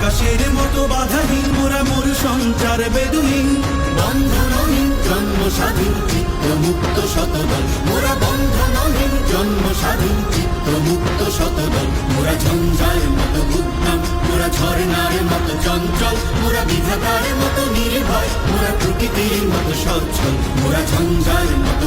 আকাশের মতো বাধাহীন, মোরা মোর সঞ্চার বেদুহীন। বন্ধনহীন জন্ম স্বাধীন চিত্ত মুক্ত শতদল। মোরা বন্ধনহীন জন্ম স্বাধীন চিত্ত মুক্ত শতদল। মোরা ঝঞ্ঝার মতো উদ্যম মোরা ঝর্ণার মতো চঞ্চল। মোরা বিধাতার মতো নির্ভয়, মোরা প্রকৃতির মতো সচ্ছল। মোরা ঝঞ্ঝার মতো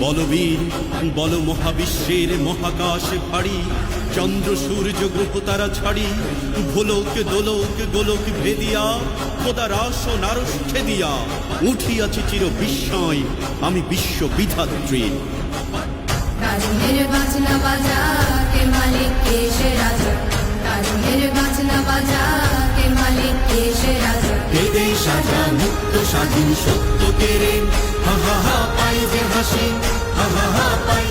বলবীর বল মহাবিশ্বের মহাকাশ ফাড়ি চন্দ্র সূর্য গ্রহ তারা ছাড়ি। ভোলক দোলক গোলক ভেদিয়া খোদার আসন আরস দিয়া উঠিয়াছে চির বিস্ময় আমি বিশ্ব তারুণের বাজনা বাজা কে মালিক কে সে রাজা? বাজনা বাজা কে মালিক কে সে রাজা? সাজা মুক্ত স্বাধীন সত্য কেড়ে হা হা হা হাসি হা হা পাই